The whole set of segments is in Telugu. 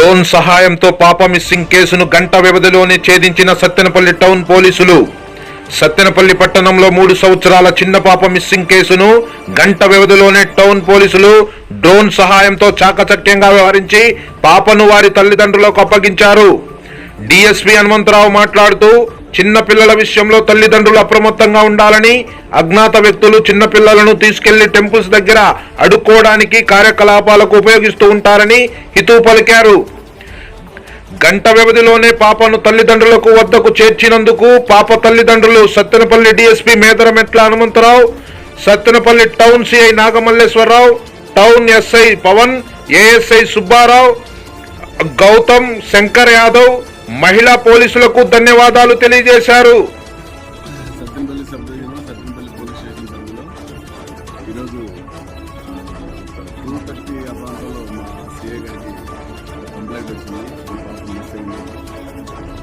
డ్రోన్ సహాయంతో పాప మిస్సింగ్ కేసును గంట వ్యవధిలోనే ఛేదించిన సత్తెనపల్లి టౌన్ పోలీసులు. సత్తెనపల్లి పట్టణంలో మూడు సంవత్సరాల చిన్న పాప మిస్సింగ్ కేసును గంట వ్యవధిలోనే టౌన్ పోలీసులు డ్రోన్ సహాయంతో చాకచక్యంగా వ్యవహరించి పాపను వారి తల్లిదండ్రులకు అప్పగించారు. డిఎస్పీ హనుమంతరావు మాట్లాడుతూ చిన్నపిల్లల విషయంలో తల్లిదండ్రులు అప్రమత్తంగా ఉండాలని అజ్ఞాత వ్యక్తులు చిన్నపిల్లలను తీసుకెళ్ళి టెంపుల్స్ దగ్గర అడుక్కోవడానికి కార్యకలాపాలకు ఉపయోగిస్తూ ఉంటారని హితూ పలికారు. గంట వ్యవధిలోనే పాపను తల్లిదండ్రులకు వద్దకు చేర్చినందుకు పాప తల్లిదండ్రులు Sattenapalli DSP Medarametla Hanumantharao Sattenapalli town CI Nagamalleswararao town SI Pavan ASI Subbarao Gautam Shankar Yadav మహిళా పోలీసులకు ధన్యవాదాలు తెలియజేశారు. ఈరోజు టూ థర్టీ ఆ ప్రాంతంలో మా సిఏ గారి కంప్లైంట్ వచ్చింది ఈ మిస్ అయింది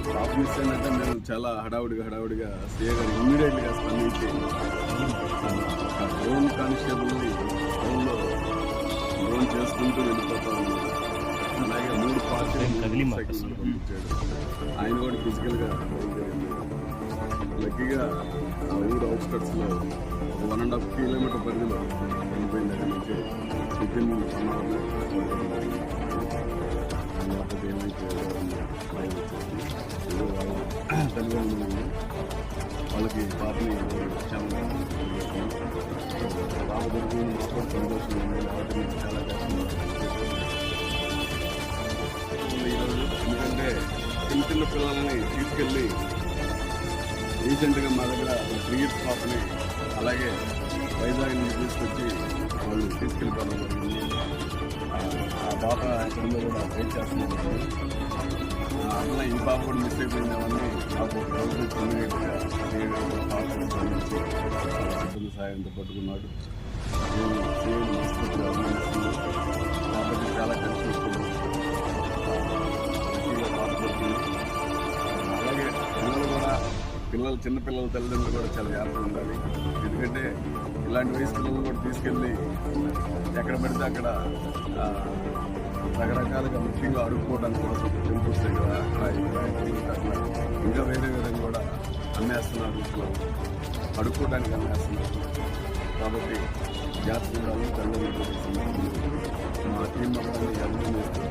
పాప మిస్ అయిందంటే మేము చాలా హడావుడిగా హడావుడిగా సీఏ గారు ఇమ్మీడియట్గా స్పందించి ఆ డ్రోన్ కానిస్టేబుల్ని ఫోన్లో డ్రోన్ చేసుకుంటూ వెళ్ళిపోతా ఉన్నాం అలాగే మూడు పార్టీ ఆయన కూడా ఫిజికల్గా లక్కీగా ఆ ఊరు అవుట్స్కట్స్లో వన్ అండ్ హాఫ్ కిలోమీటర్ పరిధిలో వెళ్ళిపోయింది అక్కడి నుంచి టిఫిన్ సమాధానం తల్లిదండ్రులు వాళ్ళకి పాపని పాప దొరికింది మాకు సంతోషం ఉంది కాబట్టి చాలా కష్టం ఈరోజు ఎందుకంటే చిన్న చిన్న పిల్లల్ని తీసుకెళ్ళి రీసెంట్గా మా దగ్గర త్రీ ఇయర్స్ పాపని అలాగే వైజాగ్ నుంచి తీసుకొచ్చి వాళ్ళు తీసుకెళ్ళిపోవడం జరిగింది. పాప ఎక్కడుందో కూడా వెయిట్ చేస్తున్నారు అట్లా ఈ పాప కూడా మిస్ అయిపోయింది నాకు మాకు రోజు ఇమీడియట్గా పాపను స్పందించి సిబ్బంది పట్టుకున్నాడు. కాబట్టి చాలా కష్టం వస్తుంది అలాగే పిల్లలు కూడా పిల్లలు చిన్నపిల్లల తల్లిదండ్రులు కూడా చాలా జాగ్రత్తగా ఉండాలి. ఎందుకంటే ఇలాంటి వయసు పిల్లలు కూడా తీసుకెళ్ళి ఎక్కడ పడితే అక్కడ రకరకాలుగా ముఖ్యంగా అడుక్కోవడానికి కోసం టెంపుల్స్ దగ్గర ఇంకా వేరే విధంగా కూడా అమ్మేస్తున్నారు ఇంట్లో అడుక్కోవడానికి అమ్మేస్తున్నారు కాబట్టి జాగ్రత్త తండ్రి మా టీం మొత్తాన్ని అభినందిస్తూ